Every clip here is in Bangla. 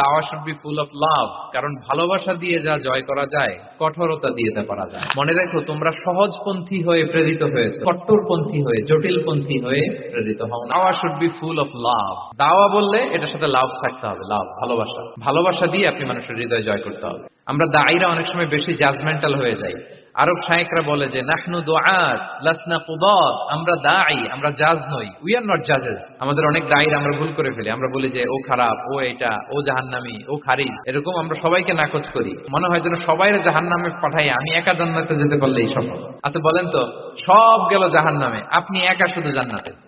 দাওয়া should be full of love কারণ ভালোবাসা দিয়ে যা জয় করা যায়, কঠোরতা দিয়ে পারা যায়। মনে রেখো, তোমরা সহজপন্থী হয়ে প্রেরিত হয়েছে, কট্টরপন্থী হয়ে, জটিলপন্থী হয়ে প্রেরিত হও দাওয়া should be full of love দাওয়া বললে এটার সাথে লাভ থাকতে হবে লাভ ভালোবাসা। ভালোবাসা দিয়ে আপনি মানুষের হৃদয় জয় করতে হবে। আমরা দায়ীরা অনেক সময় বেশি জাজমেন্টাল হয়ে যাই। আরব শায়েকরা বলে যে, নাহনু দোয়াত আমরা দায়ী আমরা জাজ নই উই আর নট জাজেস আমাদের অনেক দায়ের আমরা ভুল করে ফেলি, আমরা বলি যে, ও খারাপ, ও এটা, ও জাহান্নামি, ও খারিজ। এরকম আমরা সবাইকে নাকচ করি। মনে হয় যেন সবাই জাহান্নামে পাঠাই আমি একা জান্নাতে যেতে পারলে এই সফল। আচ্ছা বলেন তো, সব গেল জাহান্নামে, আপনি একা শুধু জান্নাতে?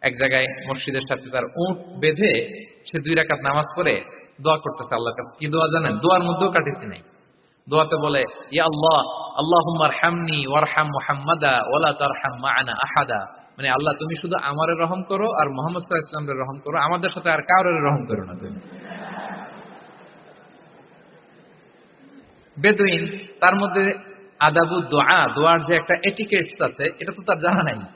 এক জায়গায় মসজিদের সাথে তার উঁট বেঁধে সে দুই রাকাত নামাজ পড়ে দোয়া করতেছে আল্লাহর কাছে। কি দোয়া জানেন? দোয়ার মধ্যেও কাটিছি নাই। দোয়াতে বলে, ইয়া আল্লাহ আল্লাহুম্মার হামনি ওয়ারহাম মুহাম্মাদা ওয়ালা তারহাম মা'ানা আহাদা। মানে আল্লাহ, তুমি শুধু আমারে রহম করো আর মোহাম্মদ রহম করো। আমাদের সাথে আর কারোর রহম করো না তুমি। বেদুইন, তার মধ্যে আদাবু দোয়া, দোয়ার যে একটা এটিকেটস আছে, এটা তো তার জানা নাই।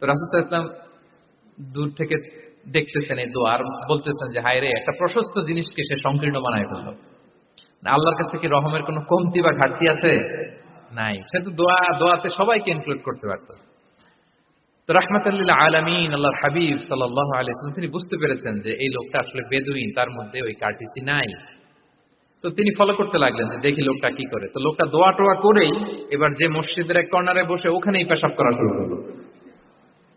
তো রাসুল ইসলাম দূর থেকে দেখতেছেন এই দোয়ার বলতেছেন যে হায় রে একটা প্রশস্ত জিনিসকে সে সংকীর্ণ বানায় ফেলল। আল্লাহর কাছে কি রহমের কোনো কমতি বা ঘাটতি আছে? নাই। সে তো দোয়া, দোয়াতে সবাইকে ইনক্লুড করতে পারত। তো রহমতুল্লাহ আলমিন, আল্লাহর হাবিব সাল্লাহ আলিয়াল্লাম তিনি বুঝতে পেরেছেন যে এই লোকটা আসলে বেদুইন, তার মধ্যে ওই কার্টিসি নাই। তো তিনি ফলো করতে লাগলেন যে, দেখি লোকটা কি করে। তো লোকটা দোয়া টোয়া করেই এবার যে মসজিদের এক কর্নারে বসে ওখানেই পেশাব করা শুরু করল।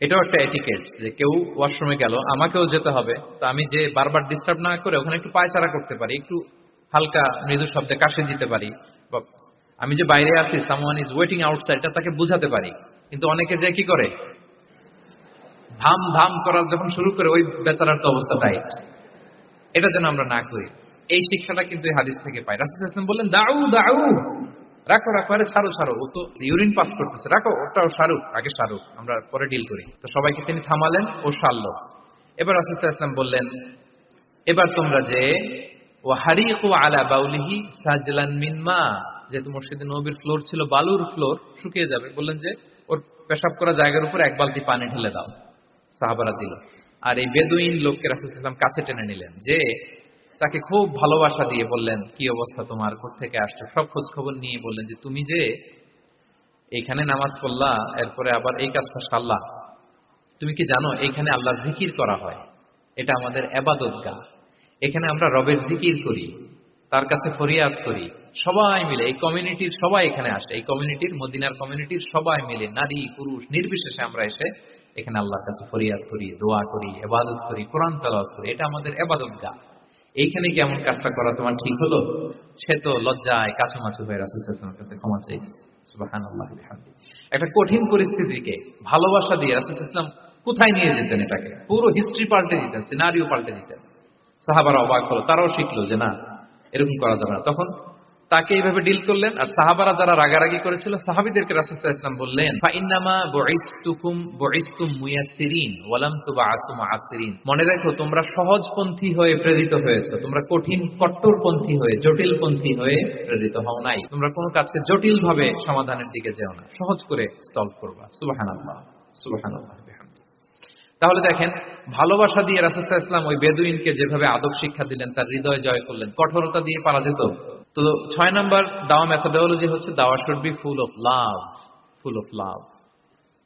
এটাও একটা এটিকেট যে কেউ ওয়াশরুমে গেল, আমাকেও যেতে হবে। তো আমি যে বারবার ডিস্টার্ব না করে ওখানে একটু পায়চারা করতে পারি, একটু হালকা মৃদু শব্দে কাশে দিতে পারি। আমি যে বাইরে আছি সামওয়ান ইজ ওয়েটিং আউটসাইডটা তাকে বুঝাতে পারি। কিন্তু অনেকে যে কি করে? ধাম ধাম করার যখন শুরু করে, ওই বেচারার তো অবস্থা টাইট এটা যেন আমরা না করি। এই শিক্ষাটা কিন্তু হাদিস থেকে পাই। রাসুল ইসলাম বললেন, দাউ দাউ। রাখো রাখো, আরে ছাড়ো ছাড়ো, ও তো ইউরিন পাস করতেছে। রাখো, ওটাও সারুক, আগে সারুক, আমরা পরে ডিল করি। তো সবাইকে তিনি থামালেন, ও সারল। এবার রাসুল ইসলাম বললেন, এবার তোমরা যে ও হারিক ও আলা বাউলিহি সাজলান মিনমা যেহেতু মসজিদে নবীর ফ্লোর ছিল, বালুর ফ্লোর, শুকিয়ে যাবে। বললেন যে, ওর পেশাব করা জায়গার উপর এক বালতি পানি ঢেলে দাও। সাহাবারা দিল। আর এই বেদুইন লোককে রাসুল ইসলাম কাছে টেনে নিলেন যে তাকে খুব ভালোবাসা দিয়ে বললেন, কি অবস্থা তোমার? থেকে আসছো? সব খোঁজ খবর নিয়ে বললেন যে, তুমি যে এখানে নামাজ পড়লা, এরপরে আবার এই কাজটা সারলা। তুমি কি জানো, এখানে আল্লাহর জিকির করা হয়? এটা আমাদের এবাদত গা। এখানে আমরা রবের জিকির করি, তার কাছে ফরিয়াদ করি। সবাই মিলে, এই কমিউনিটির সবাই এখানে আসে। এই কমিউনিটির, মদিনার কমিউনিটির সবাই মিলে, নারী, পুরুষ, নির্বিশেষে আমরা এসে এখানে আল্লাহর কাছে ফরিয়াদ করি, দোয়া করি এবাদত করি, কোরআন তালাওয়াত করি। এটা আমাদের এবাদত গা। এইখানে কি এমন কাজটা করা তোমার ঠিক হলো? সে তো লজ্জায় কাছুমাছু হয়ে রাসুলের কাছে ক্ষমা চাইছে। একটা কঠিন পরিস্থিতিকে ভালোবাসা দিয়ে রাসুল ইসলাম কোথায় নিয়ে যেতেন এটাকে? পুরো হিস্ট্রি পাল্টে দিতেন সিনারিও পাল্টে দিতেন। সাহাবারা অবাক হলো, তারাও শিখলো যে না, এরকম করা যাবে না। তখন তাকে এইভাবে ডিল করলেন, আর সাহাবারা যারা রাগারাগি করেছিল, সাহাবিদেরকে রাসুসাহ ইসলাম বললেন মনে রাখো, তোমরা সহজপন্থী হয়ে প্রেরিত হয়েছে, তোমরা কঠিন কট্টরপন্থী হয়ে, জটিলপন্থী হয়ে প্রেরিত হও নাই। তোমরা কোনো কাজকে জটিল ভাবে সমাধানের দিকে যেও না, সহজ করে সলভ করবা। সুবাহান সুবাহান তাহলে দেখেন, ভালোবাসা দিয়ে রাসুসাহ ইসলাম ওই বেদুইনকে যেভাবে আদব শিক্ষা দিলেন, তার হৃদয় জয় করলেন, কঠোরতা দিয়ে পারা যেত? তো ছয় নম্বর দাওয়া মেথোডোলজি হচ্ছে দাওয়া should be full of love full of love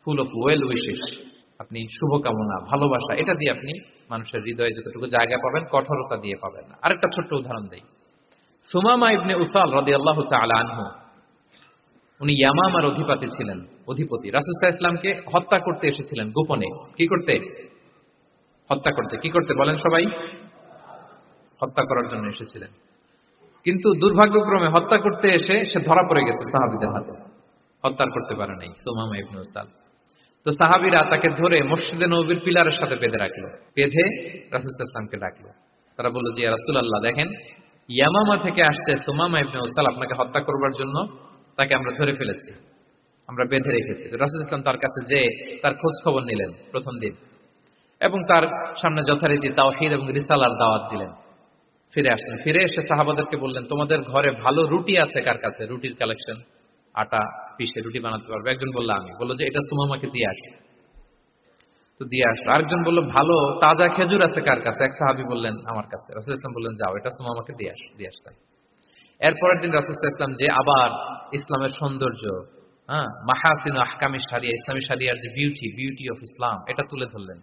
full of well wishes আপনি শুভকামনা, ভালোবাসা, এটা দিয়ে আপনি মানুষের হৃদয়ে যতটুকু জায়গা পাবেন, কঠোরতা দিয়ে পাবেন আরেকটা ছোট্ট উদাহরণ দেই। সুমামা ইবনে উসাল রদি আল্লাহ আনহু, উনি ইয়ামামার অধিপতি ছিলেন, অধিপতি। রাসুস্তা ইসলামকে হত্যা করতে এসেছিলেন গোপনে। কি করতে? হত্যা করতে। কি করতে বলেন সবাই? হত্যা করার জন্য এসেছিলেন। কিন্তু দুর্ভাগ্যক্রমে হত্যা করতে এসে সে ধরা পড়ে গেছে সাহাবিদের হাতে। হত্যা করতে পারে নাই, সোমামা ইবনে উস্তাদ। তো সাহাবিরা তাকে ধরে মসজিদে নবীর পিলারের সাথে বেঁধে রাখল। বেঁধে রাসুস্তা ডাকলো। তারা বলল যে রাসুল আল্লাহ দেখেন, ইয়ামামা থেকে আসছে সোমামা ইবনে উস্তাল আপনাকে হত্যা করবার জন্য। তাকে আমরা ধরে ফেলেছি, আমরা বেঁধে রেখেছি। রাসুল ইসলাম তার কাছে যে তার খোঁজ খবর নিলেন প্রথম দিন। এবং তার সামনে যথারীতি তাওহিদ এবং রিসালার দাওয়াত দিলেন। ফিরে আসলেন। ফিরে এসে সাহাবাদেরকে বললেন, তোমাদের ঘরে ভালো রুটি আছে কার কাছে? রুটির কালেকশন আটা, পিসে রুটি বানাতে পারবে। একজন বলল, আমি। বলল যে, এটা সুমামাকে দিয়ে আসো। তো দিয়ে আসলো। আরেকজন বলল, ভালো তাজা খেজুর আছে কার কাছে? এক সাহাবি বললেন, আমার কাছে। রাসুল ইসলাম বললেন, যাও, এটা সুমামাকে দিয়ে আস, দিয়ে আসলেন এরপরের দিন রাসুল ইসলাম যে আবার ইসলামের সৌন্দর্য হ্যাঁ মাহাসিন আহকামি সারিয়া ইসলামী সারিয়ার যে বিউটি বিউটি অফ ইসলাম এটা তুলে ধরলেন।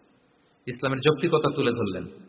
ইসলামের যৌক্তিকতা তুলে ধরলেন।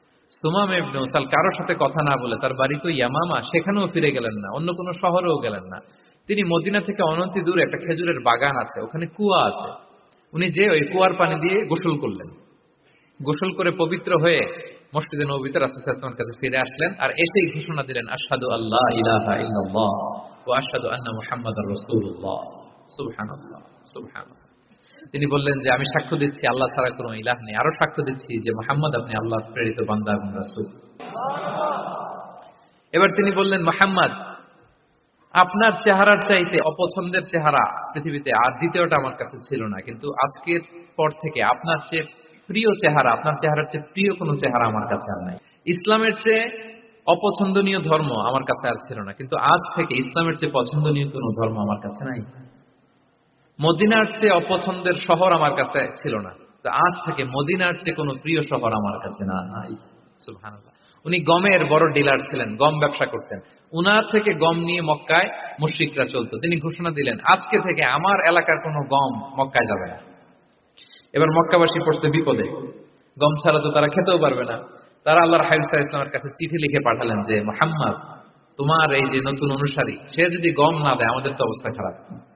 সাথে কথা না বলে তার বাড়ি তো ইয়ামামা, সেখানেও ফিরে গেলেন না, অন্য কোনো শহরেও গেলেন না। তিনি মদিনা থেকে দূরে একটা খেজুরের বাগান আছে, ওখানে কুয়া আছে। উনি যে ওই কুয়ার পানি দিয়ে গোসল করলেন। গোসল করে পবিত্র হয়ে মসজিদে নবীতে রাসুলের কাছে ফিরে আসলেন আর এসেই ঘোষণা দিলেন আসাদু আল্লাহ ইলাহা ইল্লাল্লাহ ও আসাদু আন্না মুহাম্মদ রসুল্লাহ সুবহানাল্লাহ সুবহানাল্লাহ। তিনি বললেন যে, আমি সাক্ষ্য দিচ্ছি, আল্লাহ ছাড়া কোনো ইলাহ নেই। আরও সাক্ষ্য দিচ্ছি যে, মোহাম্মদ আপনি আল্লাহ প্রেরিত বান্দা এবং রাসুল। এবার তিনি বললেন, মোহাম্মদ, আপনার চেহারার চাইতে অপছন্দের চেহারা পৃথিবীতে আর দ্বিতীয়টা আমার কাছে ছিল না। কিন্তু আজকের পর থেকে আপনার চেয়ে প্রিয় চেহারা, আপনার চেহারার চেয়ে প্রিয় কোনো চেহারা আমার কাছে আর নাই। ইসলামের চেয়ে অপছন্দনীয় ধর্ম আমার কাছে আর ছিল না। কিন্তু আজ থেকে ইসলামের চেয়ে পছন্দনীয় কোনো ধর্ম আমার কাছে নাই। মদিনার চেয়ে অপছন্দের শহর আমার কাছে ছিল না। আজ থেকে মদিনার চেয়ে কোনো প্রিয় শহর আমার কাছে না, নাই। উনি গমের বড় ডিলার ছিলেন, গম ব্যবসা করতেন। উনার থেকে গম নিয়ে মক্কায় মুশ্রিকরা চলতো। তিনি ঘোষণা দিলেন, আজকে থেকে আমার এলাকার কোনো গম মক্কায় যাবে না। এবার মক্কাবাসী পড়ছে বিপদে। গম ছাড়া তো তারা খেতেও পারবে না। তারা আল্লাহর হাইসা ইসলামের কাছে চিঠি লিখে পাঠালেন যে, মোহাম্মদ, তোমার এই যে নতুন অনুসারী, সে যদি গম না দেয়, আমাদের তো অবস্থা খারাপ।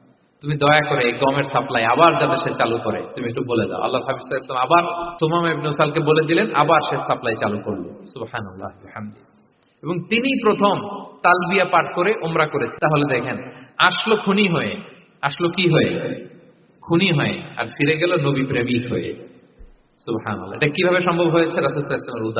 তুমি দয়া করে এই গমের সাপ্লাই আবার যাতে সে চালু করে। তুমি একটু বলে দাও। আল্লাহ হাফিজ ইসলাম আবার তোমাম ইবনে সালকে বলে দিলেন, আবার সে সাপ্লাই চালু করল। বিহামদি। এবং তিনি প্রথম তালবিয়া পাঠ করে ওমরা করেছে তাহলে দেখেন, আসলো খুনি হয়ে, আসলো কি হয়ে? খুনি হয়ে, আর ফিরে গেল নবী প্রেমিক হয়ে। সুবহানাল্লাহ। এটা কীভাবে সম্ভব হয়েছে? রাসূল উদাহরণ।